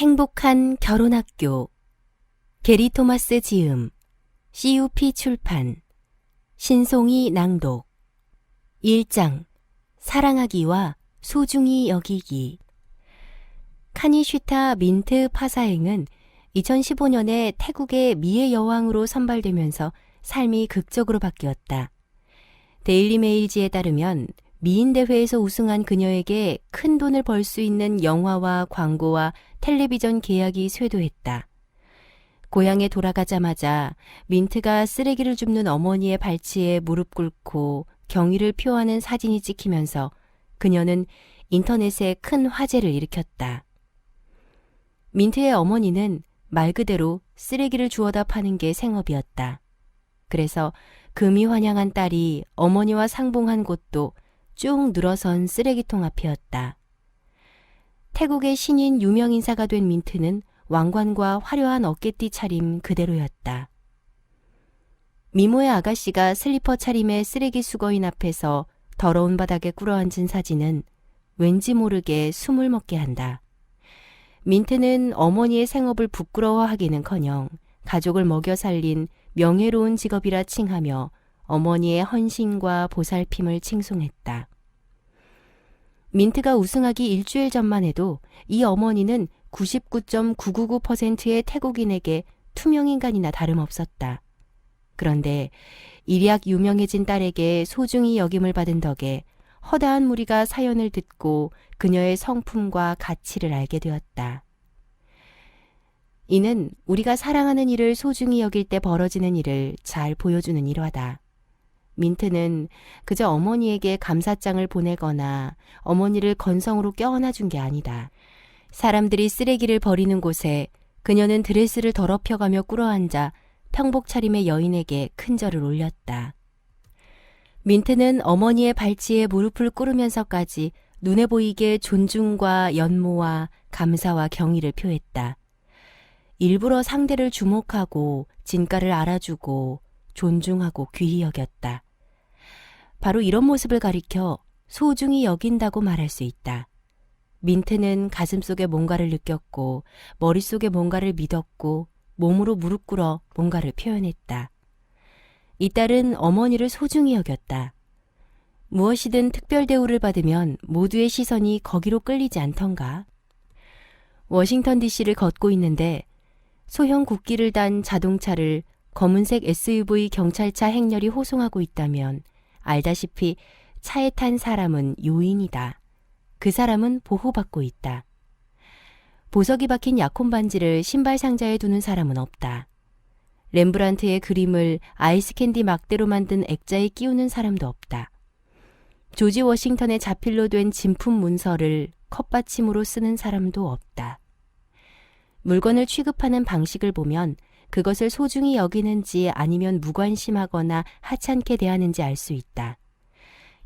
행복한 결혼학교. 게리 토마스 지음 CUP 출판 신송이 낭독. 1장 사랑하기와 소중히 여기기. 카니슈타 민트 파사행은 2015년에 태국의 미의 여왕으로 선발되면서 삶이 극적으로 바뀌었다. 데일리 메일지에 따르면 미인 대회에서 우승한 그녀에게 큰 돈을 벌 수 있는 영화와 광고와 텔레비전 계약이 쇄도했다. 고향에 돌아가자마자 민트가 쓰레기를 줍는 어머니의 발치에 무릎 꿇고 경의를 표하는 사진이 찍히면서 그녀는 인터넷에 큰 화제를 일으켰다. 민트의 어머니는 말 그대로 쓰레기를 주워다 파는 게 생업이었다. 그래서 금이 환영한 딸이 어머니와 상봉한 곳도 쭉 늘어선 쓰레기통 앞이었다. 태국의 신인 유명 인사가 된 민트는 왕관과 화려한 어깨띠 차림 그대로였다. 미모의 아가씨가 슬리퍼 차림의 쓰레기 수거인 앞에서 더러운 바닥에 꿇어앉은 사진은 왠지 모르게 숨을 먹게 한다. 민트는 어머니의 생업을 부끄러워하기는커녕 가족을 먹여 살린 명예로운 직업이라 칭하며 어머니의 헌신과 보살핌을 칭송했다. 민트가 우승하기 일주일 전만 해도 이 어머니는 99.999%의 태국인에게 투명인간이나 다름없었다. 그런데 일약 유명해진 딸에게 소중히 여김을 받은 덕에 허다한 무리가 사연을 듣고 그녀의 성품과 가치를 알게 되었다. 이는 우리가 사랑하는 일을 소중히 여길 때 벌어지는 일을 잘 보여주는 일화다. 민트는 그저 어머니에게 감사장을 보내거나 어머니를 건성으로 껴안아 준 게 아니다. 사람들이 쓰레기를 버리는 곳에 그녀는 드레스를 더럽혀가며 꿇어앉아 평복 차림의 여인에게 큰 절을 올렸다. 민트는 어머니의 발치에 무릎을 꿇으면서까지 눈에 보이게 존중과 연모와 감사와 경의를 표했다. 일부러 상대를 주목하고 진가를 알아주고 존중하고 귀히 여겼다. 바로 이런 모습을 가리켜 소중히 여긴다고 말할 수 있다. 민트는 가슴 속에 뭔가를 느꼈고 머릿속에 뭔가를 믿었고 몸으로 무릎 꿇어 뭔가를 표현했다. 이 딸은 어머니를 소중히 여겼다. 무엇이든 특별 대우를 받으면 모두의 시선이 거기로 끌리지 않던가. 워싱턴 DC를 걷고 있는데 소형 국기를 단 자동차를 검은색 SUV 경찰차 행렬이 호송하고 있다면 알다시피 차에 탄 사람은 요인이다. 그 사람은 보호받고 있다. 보석이 박힌 약혼 반지를 신발 상자에 두는 사람은 없다. 렘브란트의 그림을 아이스 캔디 막대로 만든 액자에 끼우는 사람도 없다. 조지 워싱턴의 자필로 된 진품 문서를 컵받침으로 쓰는 사람도 없다. 물건을 취급하는 방식을 보면 그것을 소중히 여기는지 아니면 무관심하거나 하찮게 대하는지 알 수 있다.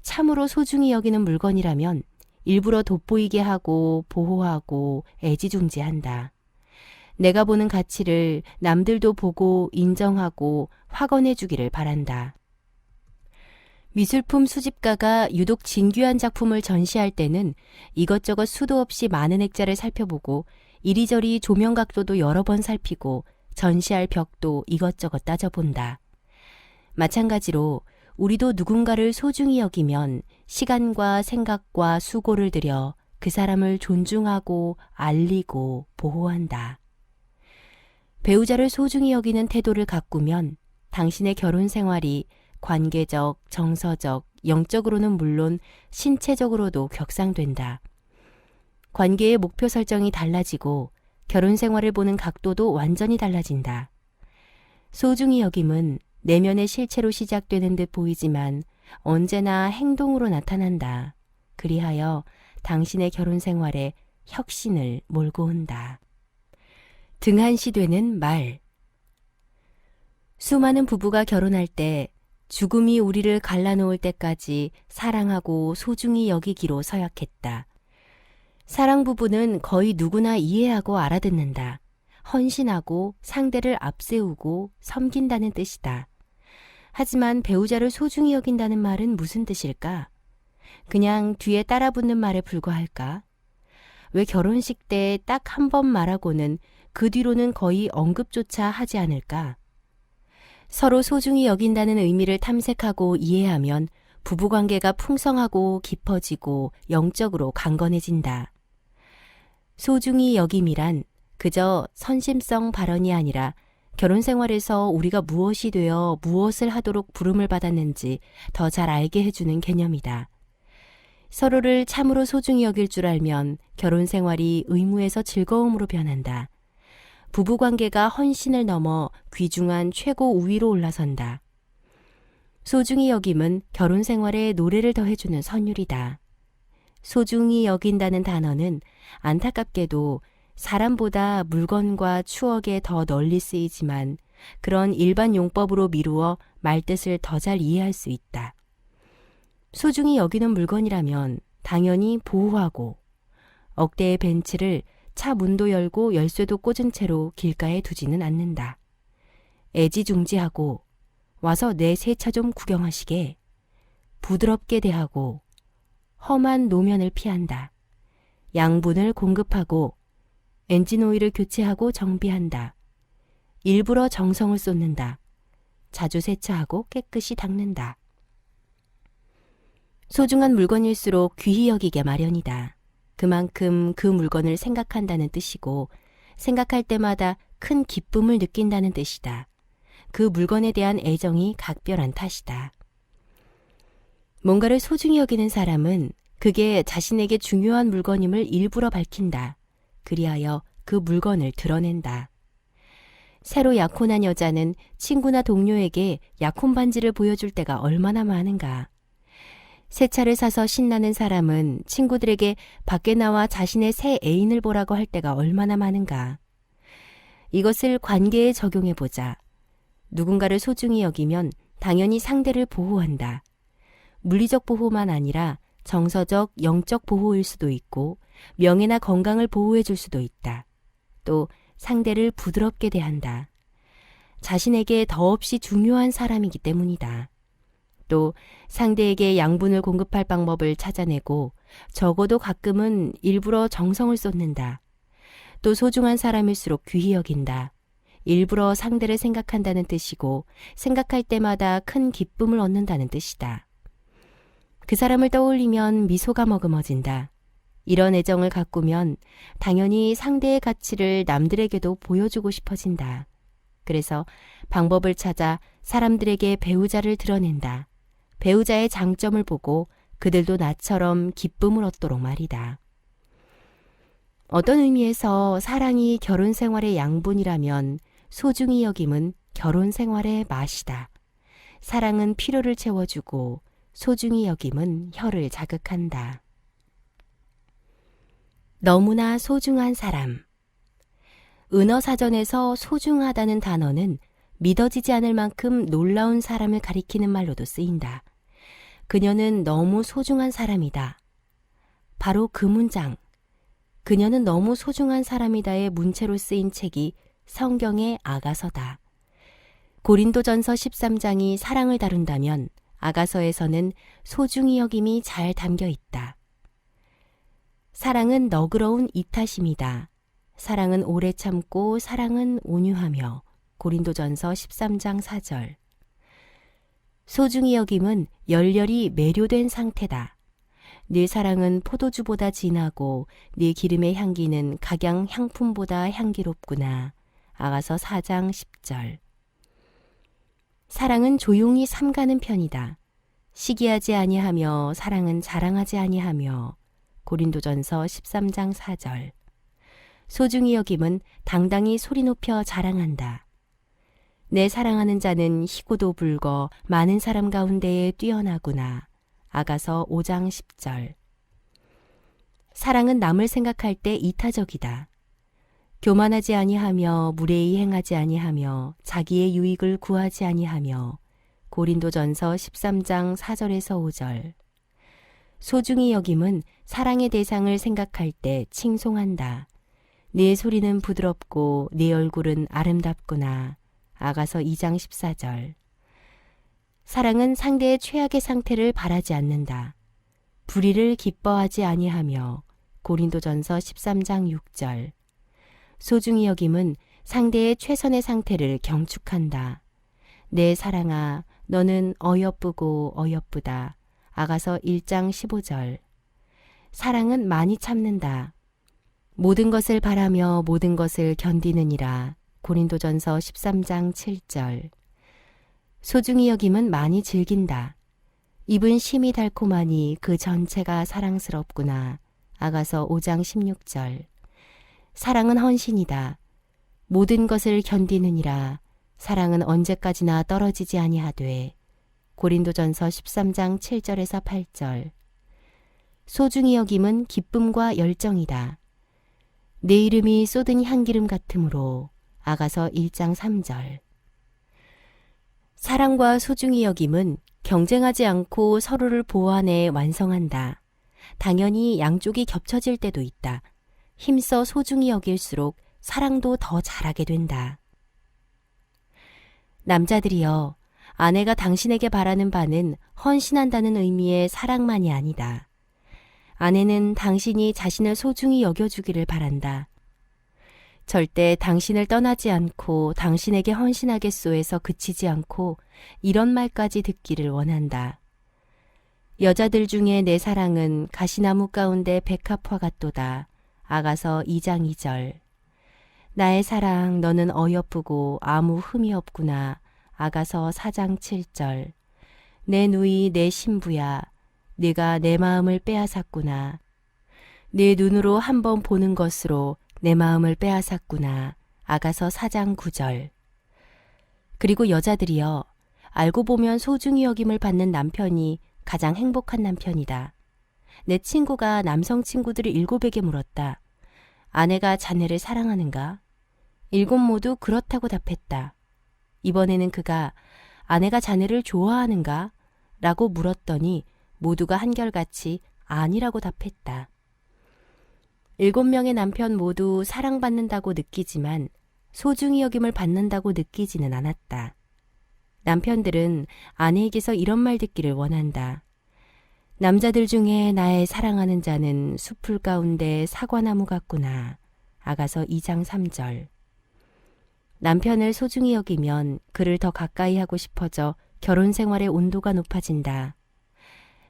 참으로 소중히 여기는 물건이라면 일부러 돋보이게 하고 보호하고 애지중지한다. 내가 보는 가치를 남들도 보고 인정하고 확언해 주기를 바란다. 미술품 수집가가 유독 진귀한 작품을 전시할 때는 이것저것 수도 없이 많은 액자를 살펴보고 이리저리 조명 각도도 여러 번 살피고 전시할 벽도 이것저것 따져본다. 마찬가지로 우리도 누군가를 소중히 여기면 시간과 생각과 수고를 들여 그 사람을 존중하고 알리고 보호한다. 배우자를 소중히 여기는 태도를 가꾸면 당신의 결혼 생활이 관계적, 정서적, 영적으로는 물론 신체적으로도 격상된다. 관계의 목표 설정이 달라지고 결혼 생활을 보는 각도도 완전히 달라진다. 소중히 여김은 내면의 실체로 시작되는 듯 보이지만 언제나 행동으로 나타난다. 그리하여 당신의 결혼 생활에 혁신을 몰고 온다. 등한시 되는 말. 수많은 부부가 결혼할 때 죽음이 우리를 갈라놓을 때까지 사랑하고 소중히 여기기로 서약했다. 사랑 부부는 거의 누구나 이해하고 알아듣는다. 헌신하고 상대를 앞세우고 섬긴다는 뜻이다. 하지만 배우자를 소중히 여긴다는 말은 무슨 뜻일까? 그냥 뒤에 따라 붙는 말에 불과할까? 왜 결혼식 때 딱 한 번 말하고는 그 뒤로는 거의 언급조차 하지 않을까? 서로 소중히 여긴다는 의미를 탐색하고 이해하면 부부관계가 풍성하고 깊어지고 영적으로 강건해진다. 소중히 여김이란 그저 선심성 발언이 아니라 결혼 생활에서 우리가 무엇이 되어 무엇을 하도록 부름을 받았는지 더 잘 알게 해주는 개념이다. 서로를 참으로 소중히 여길 줄 알면 결혼 생활이 의무에서 즐거움으로 변한다. 부부 관계가 헌신을 넘어 귀중한 최고 우위로 올라선다. 소중히 여김은 결혼 생활에 노래를 더해주는 선율이다. 소중히 여긴다는 단어는 안타깝게도 사람보다 물건과 추억에 더 널리 쓰이지만 그런 일반 용법으로 미루어 말뜻을 더 잘 이해할 수 있다. 소중히 여기는 물건이라면 당연히 보호하고 억대의 벤츠를 차 문도 열고 열쇠도 꽂은 채로 길가에 두지는 않는다. 애지중지하고 와서 내 새 차 좀 구경하시게 부드럽게 대하고 험한 노면을 피한다. 양분을 공급하고 엔진 오일을 교체하고 정비한다. 일부러 정성을 쏟는다. 자주 세차하고 깨끗이 닦는다. 소중한 물건일수록 귀히 여기게 마련이다. 그만큼 그 물건을 생각한다는 뜻이고 생각할 때마다 큰 기쁨을 느낀다는 뜻이다. 그 물건에 대한 애정이 각별한 탓이다. 뭔가를 소중히 여기는 사람은 그게 자신에게 중요한 물건임을 일부러 밝힌다. 그리하여 그 물건을 드러낸다. 새로 약혼한 여자는 친구나 동료에게 약혼 반지를 보여줄 때가 얼마나 많은가. 새 차를 사서 신나는 사람은 친구들에게 밖에 나와 자신의 새 애인을 보라고 할 때가 얼마나 많은가. 이것을 관계에 적용해 보자. 누군가를 소중히 여기면 당연히 상대를 보호한다. 물리적 보호만 아니라 정서적, 영적 보호일 수도 있고 명예나 건강을 보호해 줄 수도 있다. 또 상대를 부드럽게 대한다. 자신에게 더없이 중요한 사람이기 때문이다. 또 상대에게 양분을 공급할 방법을 찾아내고 적어도 가끔은 일부러 정성을 쏟는다. 또 소중한 사람일수록 귀히 여긴다. 일부러 상대를 생각한다는 뜻이고 생각할 때마다 큰 기쁨을 얻는다는 뜻이다. 그 사람을 떠올리면 미소가 머금어진다. 이런 애정을 가꾸면 당연히 상대의 가치를 남들에게도 보여주고 싶어진다. 그래서 방법을 찾아 사람들에게 배우자를 드러낸다. 배우자의 장점을 보고 그들도 나처럼 기쁨을 얻도록 말이다. 어떤 의미에서 사랑이 결혼 생활의 양분이라면 소중히 여김은 결혼 생활의 맛이다. 사랑은 필요를 채워주고 소중히 여김은 혀를 자극한다. 너무나 소중한 사람. 은어사전에서 소중하다는 단어는 믿어지지 않을 만큼 놀라운 사람을 가리키는 말로도 쓰인다. 그녀는 너무 소중한 사람이다. 바로 그 문장. 그녀는 너무 소중한 사람이다의 문체로 쓰인 책이 성경의 아가서다. 고린도전서 13장이 사랑을 다룬다면 아가서에서는 소중히 여김이 잘 담겨 있다. 사랑은 너그러운 이타심이다. 사랑은 오래 참고 사랑은 온유하며 고린도전서 13장 4절. 소중히 여김은 열렬히 매료된 상태다. 네 사랑은 포도주보다 진하고 네 기름의 향기는 각양 향품보다 향기롭구나. 아가서 4장 10절. 사랑은 조용히 삼가는 편이다. 시기하지 아니하며 사랑은 자랑하지 아니하며 고린도전서 13장 4절. 소중히 여김은 당당히 소리 높여 자랑한다. 내 사랑하는 자는 희고도 불거 많은 사람 가운데에 뛰어나구나. 아가서 5장 10절. 사랑은 남을 생각할 때 이타적이다. 교만하지 아니하며 무례히 행하지 아니하며 자기의 유익을 구하지 아니하며 고린도전서 13장 4절에서 5절. 소중히 여김은 사랑의 대상을 생각할 때 칭송한다. 네 소리는 부드럽고 네 얼굴은 아름답구나. 아가서 2장 14절. 사랑은 상대의 최악의 상태를 바라지 않는다. 불의를 기뻐하지 아니하며 고린도전서 13장 6절. 소중히 여김은 상대의 최선의 상태를 경축한다. 내 사랑아, 너는 어여쁘고 어여쁘다. 아가서 1장 15절. 사랑은 많이 참는다. 모든 것을 바라며 모든 것을 견디느니라. 고린도전서 13장 7절. 소중히 여김은 많이 즐긴다. 입은 심이 달콤하니 그 전체가 사랑스럽구나. 아가서 5장 16절. 사랑은 헌신이다. 모든 것을 견디느니라. 사랑은 언제까지나 떨어지지 아니하되. 고린도전서 13장 7절에서 8절. 소중히 여김은 기쁨과 열정이다. 내 이름이 쏟은 향기름 같으므로 아가서 1장 3절. 사랑과 소중히 여김은 경쟁하지 않고 서로를 보완해 완성한다. 당연히 양쪽이 겹쳐질 때도 있다. 힘써 소중히 여길수록 사랑도 더 잘하게 된다. 남자들이여, 아내가 당신에게 바라는 바는 헌신한다는 의미의 사랑만이 아니다. 아내는 당신이 자신을 소중히 여겨주기를 바란다. 절대 당신을 떠나지 않고 당신에게 헌신하겠소에서 그치지 않고 이런 말까지 듣기를 원한다. 여자들 중에 내 사랑은 가시나무 가운데 백합화 같도다. 아가서 2장 2절. 나의 사랑 너는 어여쁘고 아무 흠이 없구나. 아가서 4장 7절. 내 누이 내 신부야. 네가 내 마음을 빼앗았구나. 네 눈으로 한 번 보는 것으로 내 마음을 빼앗았구나. 아가서 4장 9절. 그리고 여자들이여, 알고 보면 소중히 여김을 받는 남편이 가장 행복한 남편이다. 내 친구가 남성 친구들을 일곱에게 물었다. 아내가 자네를 사랑하는가? 일곱 모두 그렇다고 답했다. 이번에는 그가 아내가 자네를 좋아하는가? 라고 물었더니 모두가 한결같이 아니라고 답했다. 일곱 명의 남편 모두 사랑받는다고 느끼지만 소중히 여김을 받는다고 느끼지는 않았다. 남편들은 아내에게서 이런 말 듣기를 원한다. 남자들 중에 나의 사랑하는 자는 숲풀 가운데 사과나무 같구나. 아가서 2장 3절. 남편을 소중히 여기면 그를 더 가까이 하고 싶어져 결혼 생활의 온도가 높아진다.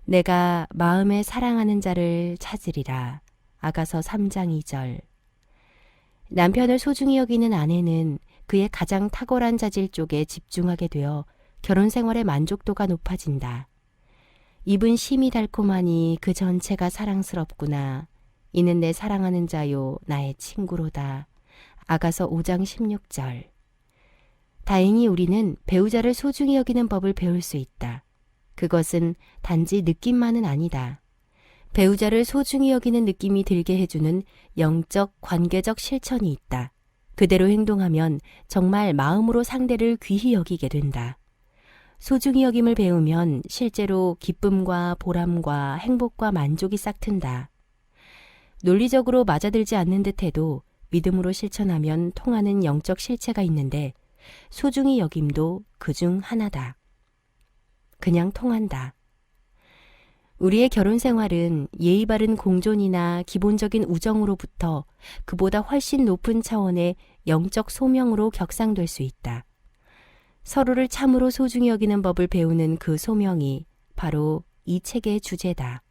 내가 마음에 사랑하는 자를 찾으리라. 아가서 3장 2절. 남편을 소중히 여기는 아내는 그의 가장 탁월한 자질 쪽에 집중하게 되어 결혼 생활의 만족도가 높아진다. 입은 심이 달콤하니 그 전체가 사랑스럽구나. 이는 내 사랑하는 자요, 나의 친구로다. 아가서 5장 16절. 다행히 우리는 배우자를 소중히 여기는 법을 배울 수 있다. 그것은 단지 느낌만은 아니다. 배우자를 소중히 여기는 느낌이 들게 해주는 영적, 관계적 실천이 있다. 그대로 행동하면 정말 마음으로 상대를 귀히 여기게 된다. 소중히 여김을 배우면 실제로 기쁨과 보람과 행복과 만족이 싹튼다. 논리적으로 맞아들지 않는 듯 해도 믿음으로 실천하면 통하는 영적 실체가 있는데 소중히 여김도 그중 하나다. 그냥 통한다. 우리의 결혼 생활은 예의 바른 공존이나 기본적인 우정으로부터 그보다 훨씬 높은 차원의 영적 소명으로 격상될 수 있다. 서로를 참으로 소중히 여기는 법을 배우는 그 소명이 바로 이 책의 주제다.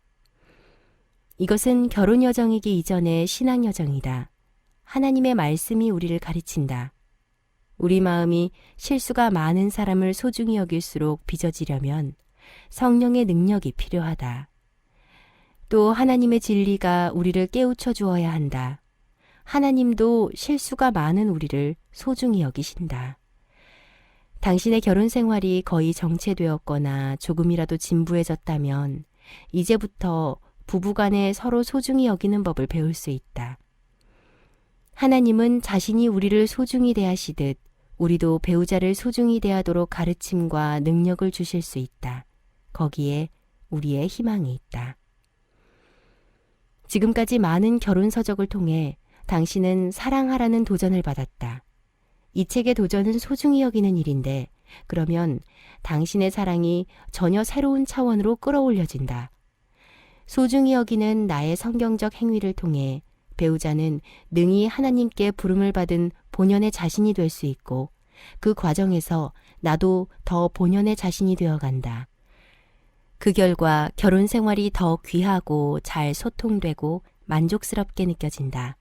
이것은 결혼 여정이기 이전의 신앙 여정이다. 하나님의 말씀이 우리를 가르친다. 우리 마음이 실수가 많은 사람을 소중히 여길수록 빚어지려면 성령의 능력이 필요하다. 또 하나님의 진리가 우리를 깨우쳐 주어야 한다. 하나님도 실수가 많은 우리를 소중히 여기신다. 당신의 결혼 생활이 거의 정체되었거나 조금이라도 진부해졌다면 이제부터 부부간에 서로 소중히 여기는 법을 배울 수 있다. 하나님은 자신이 우리를 소중히 대하시듯 우리도 배우자를 소중히 대하도록 가르침과 능력을 주실 수 있다. 거기에 우리의 희망이 있다. 지금까지 많은 결혼 서적을 통해 당신은 사랑하라는 도전을 받았다. 이 책의 도전은 소중히 여기는 일인데, 그러면 당신의 사랑이 전혀 새로운 차원으로 끌어올려진다. 소중히 여기는 나의 성경적 행위를 통해 배우자는 능히 하나님께 부름을 받은 본연의 자신이 될 수 있고 그 과정에서 나도 더 본연의 자신이 되어 간다. 그 결과 결혼 생활이 더 귀하고 잘 소통되고 만족스럽게 느껴진다.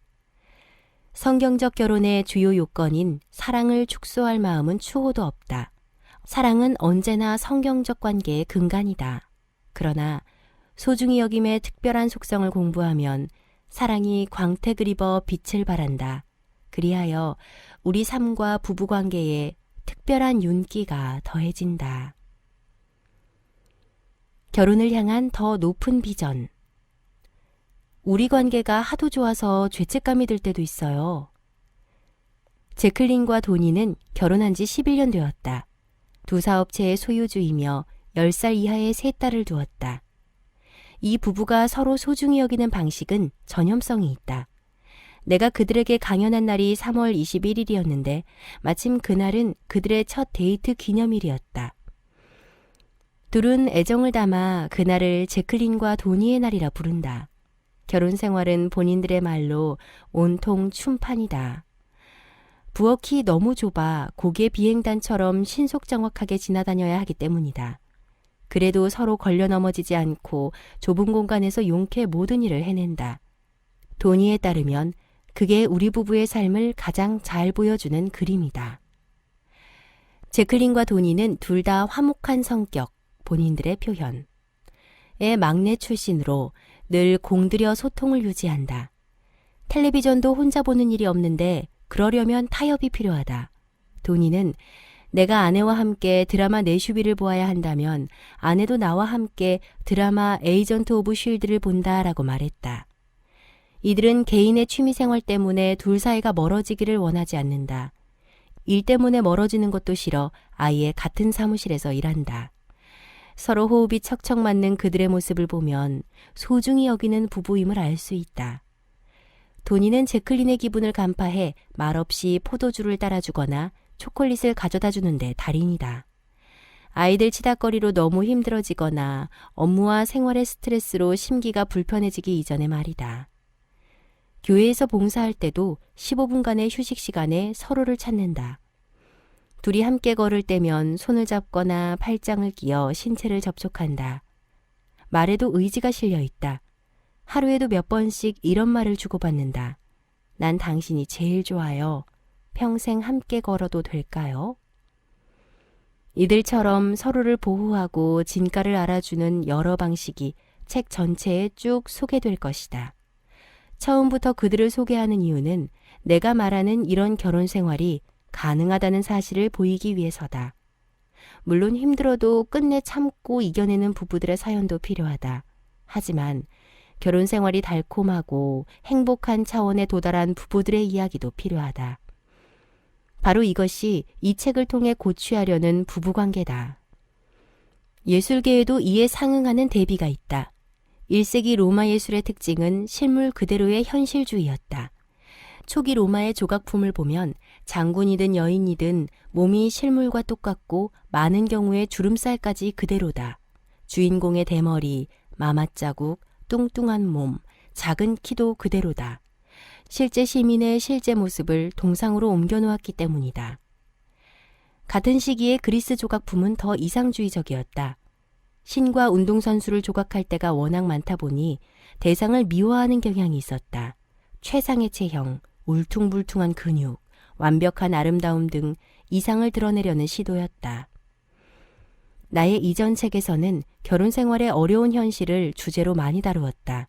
성경적 결혼의 주요 요건인 사랑을 축소할 마음은 추호도 없다. 사랑은 언제나 성경적 관계의 근간이다. 그러나 소중히 여김의 특별한 속성을 공부하면 사랑이 광택을 입어 빛을 발한다. 그리하여 우리 삶과 부부 관계에 특별한 윤기가 더해진다. 결혼을 향한 더 높은 비전. 우리 관계가 하도 좋아서 죄책감이 들 때도 있어요. 제클린과 도니는 결혼한 지 11년 되었다. 두 사업체의 소유주이며 10살 이하의 세 딸을 두었다. 이 부부가 서로 소중히 여기는 방식은 전염성이 있다. 내가 그들에게 강연한 날이 3월 21일이었는데 마침 그날은 그들의 첫 데이트 기념일이었다. 둘은 애정을 담아 그날을 제클린과 도니의 날이라 부른다. 결혼 생활은 본인들의 말로 온통 춤판이다. 부엌이 너무 좁아 고개 비행단처럼 신속 정확하게 지나다녀야 하기 때문이다. 그래도 서로 걸려 넘어지지 않고 좁은 공간에서 용케 모든 일을 해낸다. 도니에 따르면 그게 우리 부부의 삶을 가장 잘 보여주는 그림이다. 제클린과 도니는 둘 다 화목한 성격, 본인들의 표현. 의 막내 출신으로 늘 공들여 소통을 유지한다. 텔레비전도 혼자 보는 일이 없는데 그러려면 타협이 필요하다. 도니는 내가 아내와 함께 드라마 내슈비를 보아야 한다면 아내도 나와 함께 드라마 에이전트 오브 쉴드를 본다라고 말했다. 이들은 개인의 취미생활 때문에 둘 사이가 멀어지기를 원하지 않는다. 일 때문에 멀어지는 것도 싫어 아예 같은 사무실에서 일한다. 서로 호흡이 척척 맞는 그들의 모습을 보면 소중히 여기는 부부임을 알 수 있다. 도니는 제클린의 기분을 간파해 말없이 포도주를 따라주거나 초콜릿을 가져다 주는데 달인이다. 아이들 치닥거리로 너무 힘들어지거나 업무와 생활의 스트레스로 심기가 불편해지기 이전의 말이다. 교회에서 봉사할 때도 15분간의 휴식 시간에 서로를 찾는다. 둘이 함께 걸을 때면 손을 잡거나 팔짱을 끼어 신체를 접촉한다. 말에도 의지가 실려 있다. 하루에도 몇 번씩 이런 말을 주고받는다. 난 당신이 제일 좋아요. 평생 함께 걸어도 될까요? 이들처럼 서로를 보호하고 진가를 알아주는 여러 방식이 책 전체에 쭉 소개될 것이다. 처음부터 그들을 소개하는 이유는 내가 말하는 이런 결혼 생활이 가능하다는 사실을 보이기 위해서다. 물론 힘들어도 끝내 참고 이겨내는 부부들의 사연도 필요하다. 하지만 결혼 생활이 달콤하고 행복한 차원에 도달한 부부들의 이야기도 필요하다. 바로 이것이 이 책을 통해 고취하려는 부부관계다. 예술계에도 이에 상응하는 대비가 있다. 1세기 로마 예술의 특징은 실물 그대로의 현실주의였다. 초기 로마의 조각품을 보면 장군이든 여인이든 몸이 실물과 똑같고 많은 경우에 주름살까지 그대로다. 주인공의 대머리, 마맛자국, 뚱뚱한 몸, 작은 키도 그대로다. 실제 시민의 실제 모습을 동상으로 옮겨놓았기 때문이다. 같은 시기에 그리스 조각품은 더 이상주의적이었다. 신과 운동선수를 조각할 때가 워낙 많다 보니 대상을 미워하는 경향이 있었다. 최상의 체형, 울퉁불퉁한 근육, 완벽한 아름다움 등 이상을 드러내려는 시도였다. 나의 이전 책에서는 결혼 생활의 어려운 현실을 주제로 많이 다루었다.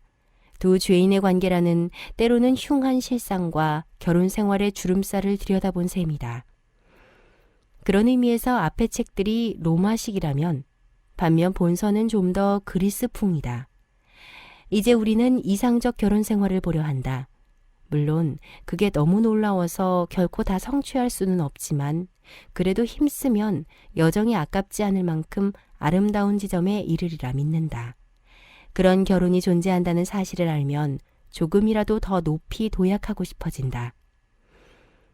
두 죄인의 관계라는 때로는 흉한 실상과 결혼 생활의 주름살을 들여다본 셈이다. 그런 의미에서 앞의 책들이 로마식이라면 반면 본서는 좀 더 그리스풍이다. 이제 우리는 이상적 결혼 생활을 보려 한다. 물론 그게 너무 놀라워서 결코 다 성취할 수는 없지만 그래도 힘쓰면 여정이 아깝지 않을 만큼 아름다운 지점에 이르리라 믿는다. 그런 결혼이 존재한다는 사실을 알면 조금이라도 더 높이 도약하고 싶어진다.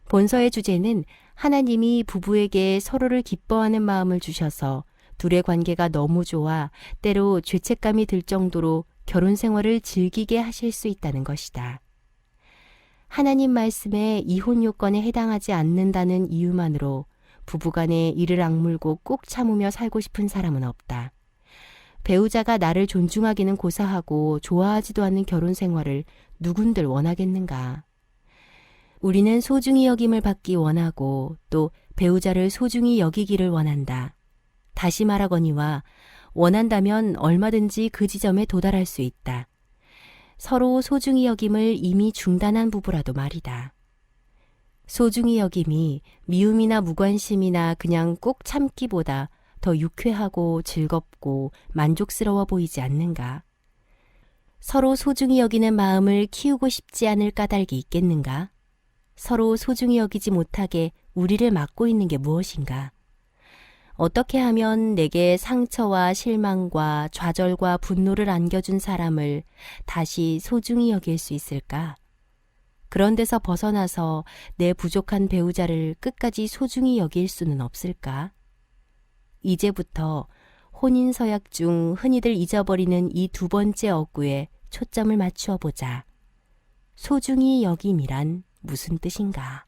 본서의 주제는 하나님이 부부에게 서로를 기뻐하는 마음을 주셔서 둘의 관계가 너무 좋아 때로 죄책감이 들 정도로 결혼 생활을 즐기게 하실 수 있다는 것이다. 하나님 말씀에 이혼 요건에 해당하지 않는다는 이유만으로 부부간에 이를 악물고 꼭 참으며 살고 싶은 사람은 없다. 배우자가 나를 존중하기는 고사하고 좋아하지도 않는 결혼 생활을 누군들 원하겠는가. 우리는 소중히 여김을 받기 원하고 또 배우자를 소중히 여기기를 원한다. 다시 말하거니와 원한다면 얼마든지 그 지점에 도달할 수 있다. 서로 소중히 여김을 이미 중단한 부부라도 말이다. 소중히 여김이 미움이나 무관심이나 그냥 꼭 참기보다 더 유쾌하고 즐겁고 만족스러워 보이지 않는가? 서로 소중히 여기는 마음을 키우고 싶지 않을 까닭이 있겠는가? 서로 소중히 여기지 못하게 우리를 막고 있는 게 무엇인가? 어떻게 하면 내게 상처와 실망과 좌절과 분노를 안겨준 사람을 다시 소중히 여길 수 있을까? 그런 데서 벗어나서 내 부족한 배우자를 끝까지 소중히 여길 수는 없을까? 이제부터 혼인 서약 중 흔히들 잊어버리는 이 두 번째 어구에 초점을 맞추어 보자. 소중히 여김이란 무슨 뜻인가?